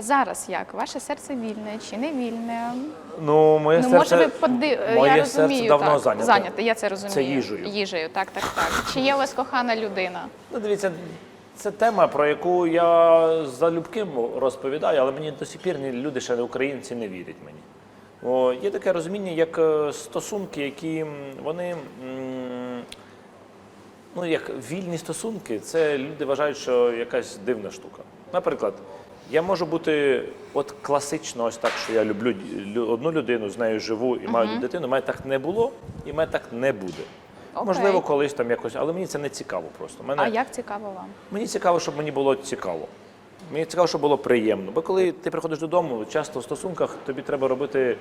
А зараз як? Ваше серце вільне чи не вільне? Ну, моє ну, серце, може, ви поди... моє я серце розумію, давно так, зайняте. зайняте, я це розумію. Це їжею. Їжею, так, так, так. Чи є у вас кохана людина? Ну, дивіться, це тема, про яку я залюбки розповідаю, але мені до сих пір люди, ще українці, не вірять мені. О, є таке розуміння, як е, стосунки, які вони. Ну, як вільні стосунки, це люди вважають, що якась дивна штука. Наприклад, я можу бути от класично, ось так, що я люблю одну людину, з нею живу і маю дитину. Мене так не було, і мене так не буде. Окей. Можливо, колись там якось, але мені це не цікаво просто. Мене, А як цікаво вам? Мені цікаво, щоб мені було цікаво. Мені цікаво, щоб було приємно. Бо коли ти приходиш додому, часто в стосунках тобі треба робити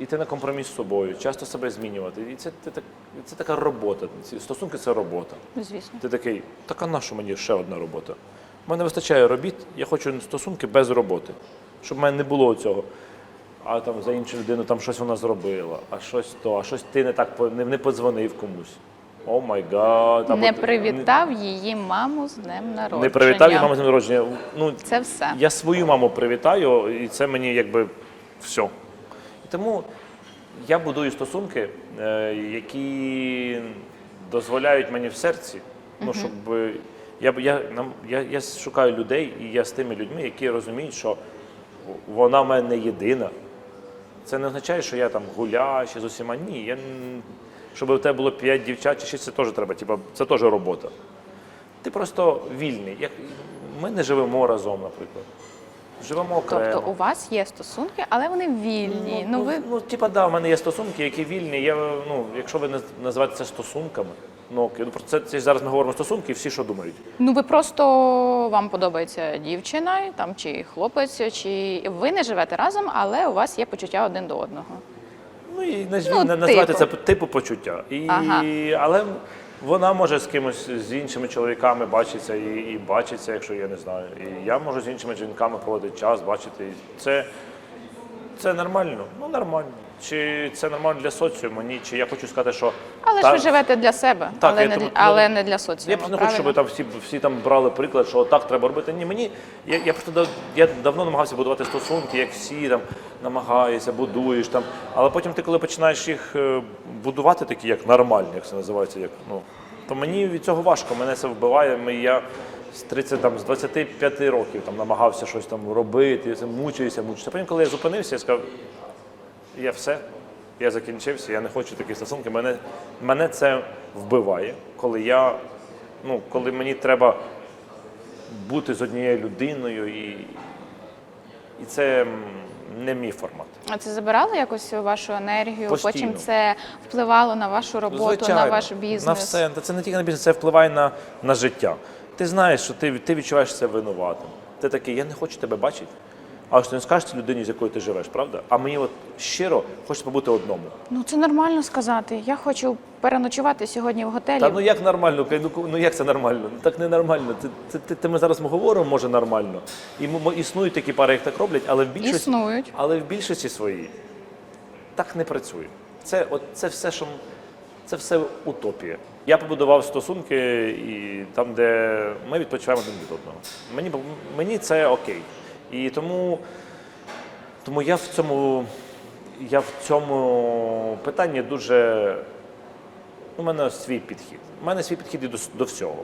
йти на компроміс з собою, часто себе змінювати. І це, так- це така робота. Ці стосунки це робота. Звісно. Ти такий, так а на що мені ще одна робота? У мене вистачає робіт, я хочу стосунки без роботи, щоб в мене не було цього. А там за іншу людину там щось вона зробила, а щось то, а щось ти не так не, не подзвонив комусь. О май гад. або Не ти- привітав її маму з днем народження. Не привітав її маму з днем народження. Ну, Це все. я свою маму привітаю, і це мені якби все. І тому я будую стосунки, е, які дозволяють мені в серці, ну, щоб е, я, я, я, я шукаю людей, і я з тими людьми, які розуміють, що вона в мене не єдина. Це не означає, що я там гулящий з усіма. Ні. Я, щоб у тебе було п'ять дівчат чи шість, це теж треба, типа, це теж робота. Ти просто вільний. Як, ми не живемо разом, наприклад. Живемо окремо. Тобто у вас є стосунки, але вони вільні. Ну, ви ну, типа, да, в мене є стосунки, які вільні. Я, ну, якщо ви наз- називаєте це стосунками, ну окей, ну про це, це зараз ми говоримо стосунки, і всі що думають. Ну, ви просто вам подобається дівчина, там чи хлопець, чи ви не живете разом, але у вас є почуття один до одного. Ну і наз... Ну, на- типу. це типу почуття. І... Ага. Але вона може з кимось з іншими чоловіками бачитися і, і бачиться, якщо я не знаю. І я можу з іншими жінками проводити час, бачити. Це, це нормально. Ну нормально. Чи це нормально для соціуму? Ні. Чи я хочу сказати, що Але та- ж ви живете для себе, Так, але, я не, тому- але ну, не для Я просто не хочу, правильно? щоб там всі, всі там брали приклад, що так треба робити. Ні, мені я, я просто дав- я давно намагався будувати стосунки, як всі там намагаєшся, будуєш там. Але потім ти, коли починаєш їх е, будувати, такі як нормальні, як це називається, як ну то мені від цього важко. Мене це вбиває. Ми- Я з 30, там, з 25 років там намагався щось там робити, це мучився, мучився. Потім, коли я зупинився, я сказав, я все, я закінчився, я не хочу такі стосунки. Мене, мене це вбиває, коли я, ну, коли мені треба бути з однією людиною, і, і це не мій формат. А це забирало якось вашу енергію? Постійно. Потім це впливало на вашу роботу, на ваш бізнес? На все. Та Це не тільки на бізнес, це впливає на, на життя. Ти знаєш, що ти, ти відчуваєш себе винуватим. Ти такий, я не хочу тебе бачити. А що ти не скажеш цій людині, з якою ти живеш, правда? А мені от щиро хочеться побути одному. Ну це нормально сказати. Я хочу переночувати сьогодні в готелі. Та ну як нормально? Ну, ну як це нормально? Ну так не нормально. Це, це, це, це ми зараз ми говоримо, може нормально. І м- м- існують такі пари, як так роблять, але в більшості, Існують. але в більшості своїй так не працює. Це, от, це все, що це все утопія. Я побудував стосунки і там, де ми відпочиваємо один від одного. Мені, мені це окей. І тому, тому я в цьому, я в цьому питанні дуже. У мене свій підхід. У мене свій підхід і до, до всього.